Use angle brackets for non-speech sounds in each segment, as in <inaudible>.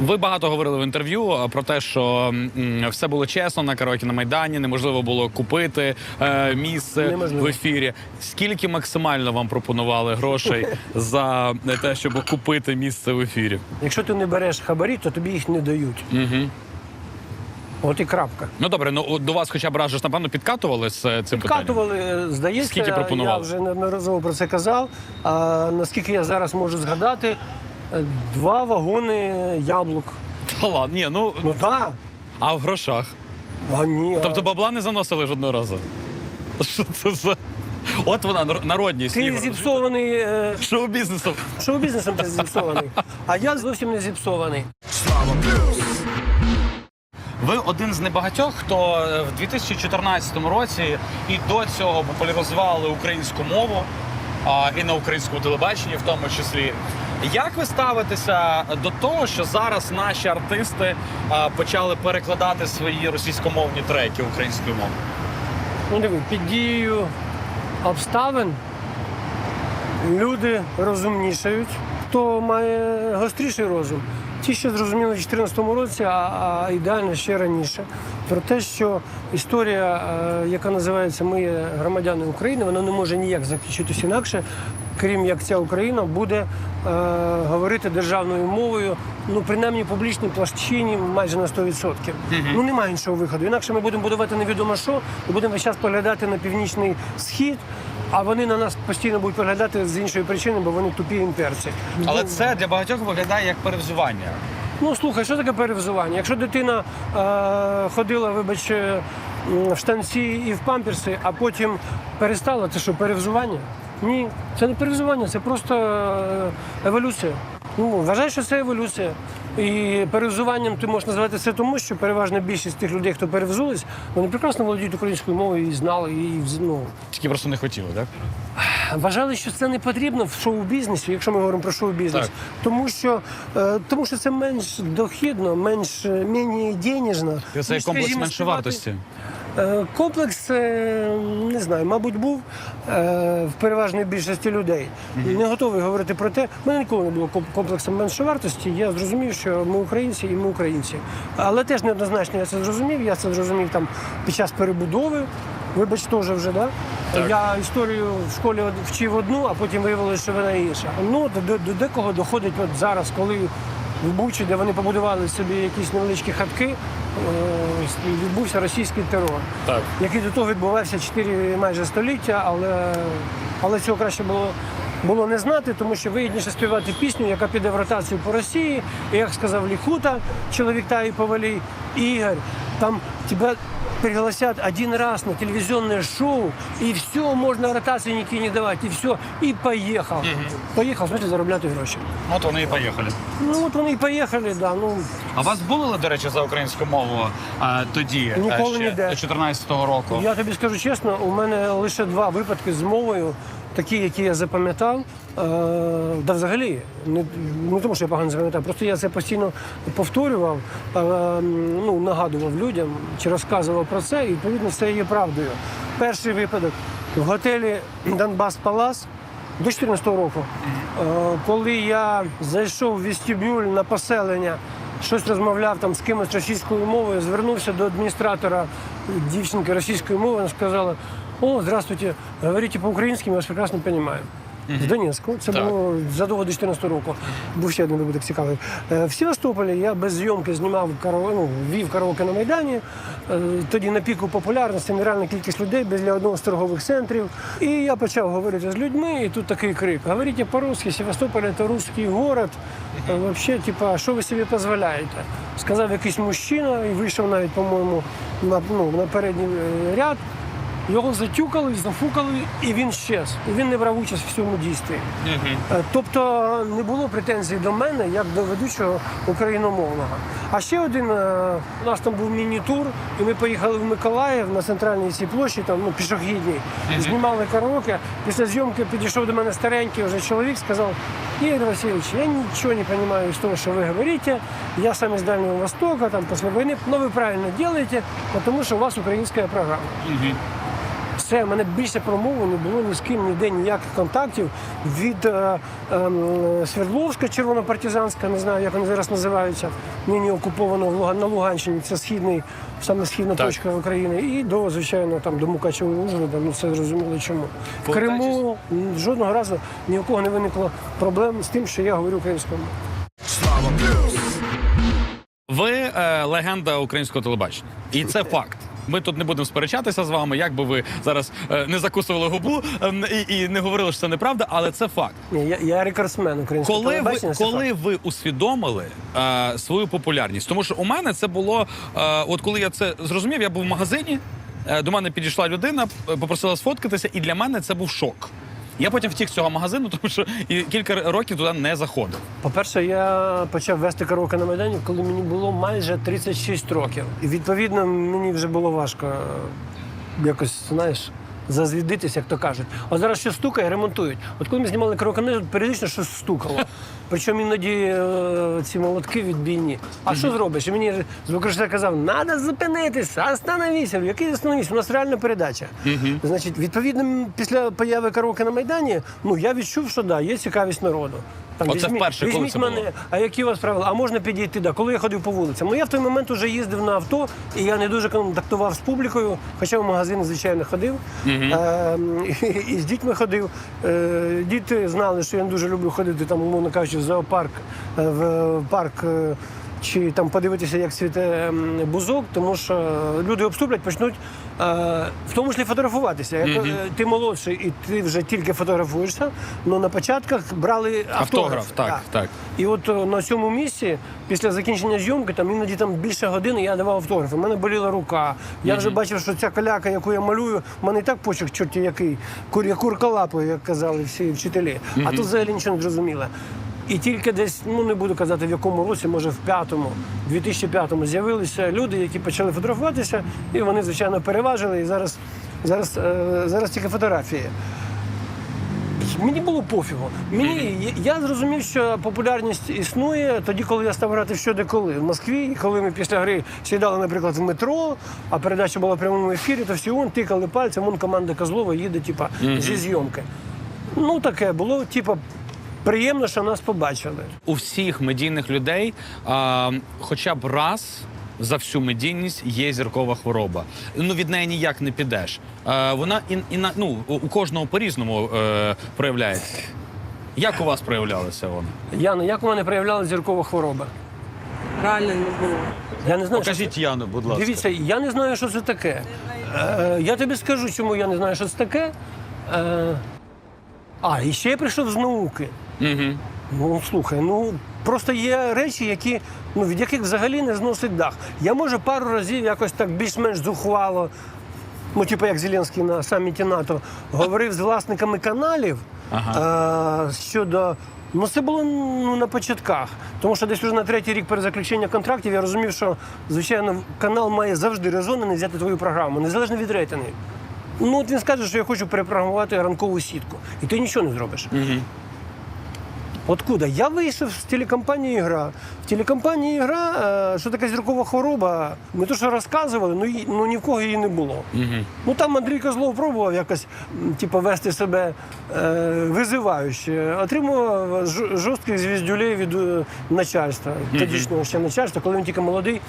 Ви багато говорили в інтерв'ю е, про те, що все було чесно на караоке на майдані. Неможливо було купити е, місце Неможливо. в ефірі. Скільки максимально вам пропонували грошей <laughs> за те, щоб купити місце в ефірі? Якщо ти не береш хабарі, то тобі їх не дають. Угу. От і крапка. Ну добре, ну до вас, хоча б раз ж, напевно, підкатували з е, цим питанням? Катували, е, здається, Скільки пропонували? я вже неодноразово про це казав. А наскільки я зараз можу згадати, два вагони яблук. Та ладно, ні, ну Ну так. а в грошах. А ні. а- Тобто бабла не заносили жодного разу. Що це за? От вона нар- народність. ти Ігор. зіпсований е, Шоу-бізнесом. шоу-бізнесом ти зіпсований. А я зовсім не зіпсований. Ви один з небагатьох, хто е, в 2014 році і до цього популяризували українську мову а, і на українському телебаченні, в тому числі. Як ви ставитеся до того, що зараз наші артисти почали перекладати свої російськомовні треки українською мовою? Ну під дією обставин люди розумнішають. Хто має гостріший розум, ті, що зрозуміли в 2014 році, а, а ідеально ще раніше. Про те, що історія, е, яка називається Ми громадяни України, вона не може ніяк закінчитися інакше, крім як ця Україна буде е, говорити державною мовою, ну принаймні публічній площині майже на 100%. Ну немає іншого виходу. Інакше ми будемо будувати невідомо що, і будемо весь час поглядати на північний схід. А вони на нас постійно будуть поглядати з іншої причини, бо вони тупі імперці. Але це для багатьох виглядає як перевзування. Ну слухай, що таке перевзування? Якщо дитина е, ходила, вибач, е, в штанці і в памперси, а потім перестала, це що, перевзування? Ні, це не перевзування, це просто е, еволюція. Ну, вважаю, що це еволюція. І перевзуванням ти можеш назвати це тому, що переважна більшість тих людей, хто перевзулись, вони прекрасно володіють українською мовою і знали, її. ну, Тільки просто не хотіли, так? Вважали, що це не потрібно в шоу-бізнесі, якщо ми говоримо про шоу-бізнес, тому що, е, тому що це менш дохідно, менш е, менш денежно. Це комплекс скажімо, меншовартості. Е, Комплекс, е, не знаю, мабуть, був е, в переважної більшості людей. Не готовий говорити про те. У мене ніколи не було ком- комплексу меншовартості. Я зрозумів, що ми українці і ми українці. Але теж неоднозначно я це зрозумів. Я це зрозумів там під час перебудови. Вибач, теж вже, да? Я історію в школі вчив одну, а потім виявилося, що вона інша. Ну, до, до декого доходить от зараз, коли в Бучі, де вони побудували собі якісь невеличкі хатки, відбувся російський терор Так. який до того відбувався 4 майже століття, але, але цього краще було, було не знати, тому що вигідніше співати пісню, яка піде в ротацію по Росії. І як сказав Ліхута, чоловік та і Повалій, Ігор, там тебе пригласят один раз на телевизионное шоу, и все, можно ротации никакие не давать, и все, и поехал. Поїхав, в смысле, заробляти гроші. От вони і поїхали. Ну от вони і поїхали, да. Ну А вас булили, до речі, за українську мову а, тоді, а, Ніколи ще ніде. до 14-го року? Я тобі скажу чесно, у мене лише два випадки з мовою, такі, які я запам'ятав. Е, да взагалі, не, не тому, що я погано запам'ятав, просто я це постійно повторював, е, ну, нагадував людям чи розказував про це, і відповідно це є правдою. Перший випадок в готелі Донбас Палас до 14-го року, е, коли я зайшов в вестибюль на поселення, щось розмовляв там з кимось російською мовою, звернувся до адміністратора дівчинки російської мови, вона сказала: О, здравствуйте, говорите по-українськи, ми вас прекрасно розуміємо. В Донецьку, це Так. було задовго до 14 року. Був ще один випадок цікавий. В Севастополі я без зйомки знімав караоке, ну, вів караоке на Майдані. Е, Тоді на піку популярності нереальна кількість людей біля одного з торгових центрів. І я почав говорити з людьми, і тут такий крик: говорите по-русски, Севастополь це русський город. Е, Вообще, типа, що ви собі дозволяєте? Сказав якийсь мужчина і вийшов навіть, по-моєму, на, ну, на передній е, ряд. Його затюкали, зафукали, і він щез. І він не брав участь в цьому дійстві. Е, Тобто не було претензій до мене як до ведучого україномовного. А ще один е, у нас там був міні-тур, і ми поїхали в Миколаїв на центральній цій площі, там ну пішохідній, знімали караоке. Після зйомки підійшов до мене старенький вже чоловік, сказав: Ігор Васильович, я нічого не розумію з того, що ви говорите. Я сам із Дальнього Востока, там після війни, але ви правильно робите, тому що у вас українська програма. Все, в мене більше промови не було ні з ким, ніде ніяких контактів від е, ем, Свердловська, червонопартизанська, не знаю, як вони зараз називаються, нині окуповано в Луган- на Луганщині, це східний, саме східна Так. точка України. І до, звичайно, там до Мукачева Ужгорода, ну все зрозуміло чому. В Криму жодного разу ні у кого не виникло проблем з тим, що я говорю українською мовою. Ви е, легенда українського телебачення, і це факт. Ми тут не будемо сперечатися з вами, як би ви зараз е, не закусували губу е, і, і не говорили, що це неправда, але це факт. Ні, я, я рекордсмен українського Коли ви, коли ви усвідомили е, свою популярність? Тому що у мене це було, е, от коли я це зрозумів, я був в магазині, е, до мене підійшла людина, е, попросила сфоткатися, і для мене це був шок. Я потім втік з цього магазину, тому що кілька років туди не заходив. По-перше, я почав вести караоке на Майдані, коли мені було майже 36 років. І відповідно мені вже було важко е, якось, знаєш, зазвідитися, як то кажуть. От зараз щось стукає, ремонтують. От коли ми знімали ну, періодично щось стукало. Причому іноді е, ці молотки відбійні. А що зробиш? І мені звукорежисер казав, треба зупинитися, остановися. Який остановися? У нас реальна передача. Значить, відповідно, після появи караоке на Майдані, ну я відчув, що да, є цікавість народу. Там, Оце вперше, коли візьміть це мене, було? а які у вас правила? А можна підійти? Да. Коли я ходив по вулицям? Ну я в той момент вже їздив на авто, і я не дуже контактував з публікою, хоча в магазин, звичайно, ходив. Е, <laughs> і, з дітьми ходив. Е, діти знали, що я не дуже люблю ходити, там, умовно кажучи, в зоопарк, е, в парк. е, Чи там подивитися, як світе бузок, тому що люди обступлять, почнуть в тому числі фотографуватися. Як е, ти молодший і ти вже тільки фотографуєшся, але на початках брали автограф. Автограф, так, так. І от е, на цьому місці, після закінчення зйомки, там іноді там більше години я давав автографи. У мене боліла рука. Я вже бачив, що ця каляка, яку я малюю, в мене і так почерк чорті який, кур, як курка лапою, як казали всі вчителі. А тут взагалі нічого не зрозуміло. І тільки десь, ну не буду казати в якому році, може в п'ятому, 2005-му з'явилися люди, які почали фотографуватися, і вони, звичайно, переважили. І зараз, зараз, е, зараз тільки фотографії. Мені було пофігу. Мені я зрозумів, що популярність існує тоді, коли я став грати в що де коли в Москві. Коли ми після гри сідали, наприклад, в метро, а передача була в прямому ефірі, то всі он тикали пальцем, он команда Козлова їде, типа, зі зйомки. Ну таке було, типа, приємно, що нас побачили. у всіх медійних людей а, хоча б раз за всю медійність є зіркова хвороба. Ну від неї ніяк не підеш. А, вона і, і на ну у кожного по-різному е, проявляється. Як у вас проявлялася вона? Яна, як у мене проявляла зіркова хвороба? Реально не було. Я не знаю, що Покажіть Яну, будь ласка. Дивіться, я не знаю, що це таке. Е, я тобі скажу, чому я не знаю, що це таке. Е, а, і ще я прийшов з науки. Угу. Ну, слухай, ну просто є речі, які, ну, від яких взагалі не зносить дах. Я може пару разів якось так більш-менш зухвало, ну, типу як Зеленський на саміті НАТО, говорив з власниками каналів е, щодо. Ну, це було ну, на початках. Тому що десь вже на третій рік перезаключення контрактів я розумів, що, звичайно, канал має завжди резон не взяти твою програму, незалежно від рейтингів. Ну, от він скаже, що я хочу перепрограмувати ранкову сітку, і ти нічого не зробиш. Откуда? Я вийшов з телекомпанії Ігра. В телекомпанії Ігра, е, що таке зіркова хвороба, ми то, що розказували, ну, ну ні в кого її не було. Ну там Андрій Козлов пробував якось типу, вести себе е, визивающе. Отримував жорстких звіздюлей від е, начальства, тодішнього ще начальства, коли він тільки молодий,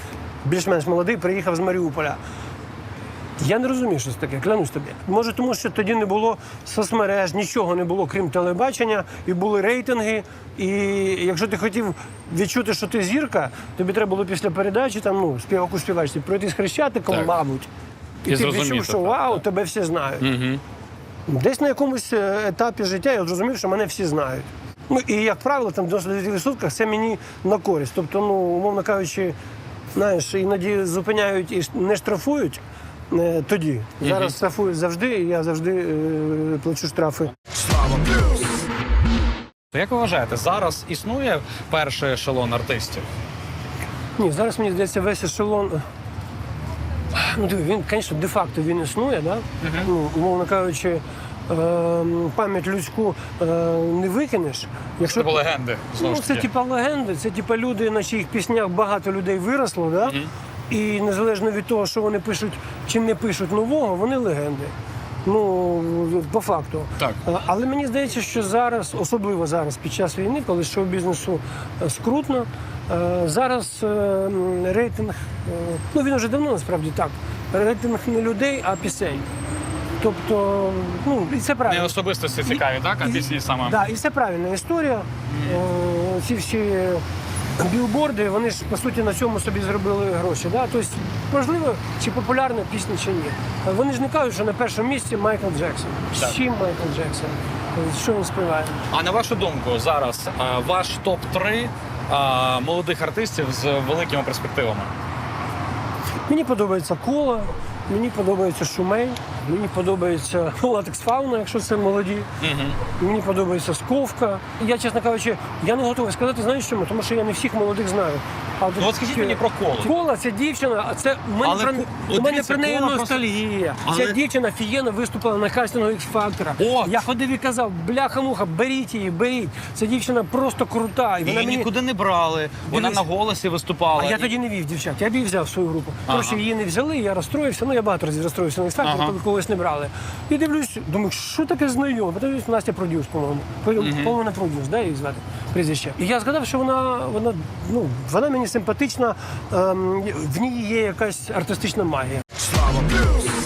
більш-менш молодий, приїхав з Маріуполя. Я не розумію, що це таке, клянусь тобі. Може, тому що тоді не було соцмереж, нічого не було, крім телебачення, і були рейтинги. І якщо ти хотів відчути, що ти зірка, тобі треба було після передачі там, ну, співаку співачці, пройти з хрещатиком, Так. мабуть. І, І ти відчув, що вау, так. тебе всі знають. Десь на якомусь е, етапі життя я зрозумів, що мене всі знають. Ну і як правило, там в 99% це мені на користь. Тобто, ну, умовно кажучи, знаєш, іноді зупиняють і не штрафують. Е, Тоді зараз штрафують завжди, і я завжди е, плачу штрафи. То як ви вважаєте, зараз існує перший ешелон артистів? Ні, зараз мені здається, весь ешелон. Ну, диви, він, звісно, де-факто він існує, да? ну, умовно кажучи, е, пам'ять людську е, не викинеш. Якщо Це легенди. Знову Ну, це типа легенди, це типа люди, на чиїх піснях багато людей виросло, да? І незалежно від того, що вони пишуть чи не пишуть нового, вони легенди. Ну по факту. Так. Е, Але мені здається, що зараз, особливо зараз, під час війни, коли шоу-бізнесу е, скрутно, е, зараз рейтинг, ну він вже давно насправді так. Рейтинг не людей, а пісень. Тобто, ну і це Не правильно. особистості цікаві, так? А І- пісні саме. Да, і це правильна історія. Е, Ці всі білборди, вони ж по суті на цьому собі зробили гроші. Да? Тобто, можливо, чи популярна пісня, чи ні. Е, Вони ж не кажуть, що на першому місці Майкл Джексон. Так. З чим Майкл Джексон? Що він співає? А на вашу думку, зараз е, ваш топ 3 молодих артистів з великими перспективами? Мені подобається кола, мені подобається шумей, мені подобається <laughs> латекс фауна, якщо це молоді. Мені подобається сковка. Я, чесно кажучи, я не готовий сказати, знаєш чому? Тому що я не всіх молодих знаю. Ну, от скажіть мені про Колу. Кола це дівчина, а це у мене Але про, Ко- у мене дивіться, про неї Кола просто- ностальгія. Але- Ця дівчина фієно виступила на кастингу X Factor. От. Я ходив і казав, бляха-муха, беріть її, беріть. Ця дівчина просто крута. І вона Її мені... нікуди не брали. Вона Дивись. на голосі виступала. А я тоді не вів дівчат, я б її взяв в свою групу. Ага. Тому що її не взяли, я розстроївся. Ну я багато разів розстроївся на Ага. коли когось не брали. І дивлюсь, думаю, що таке знайоме? Подивлюсь, Настя Продюс, по-моєму. По-моєму, не Продюс, да, її звати прізвище. І я згадав, що вона, вона, ну, вона мені симпатична, ем, в ній є якась артистична магія. Слава плюс.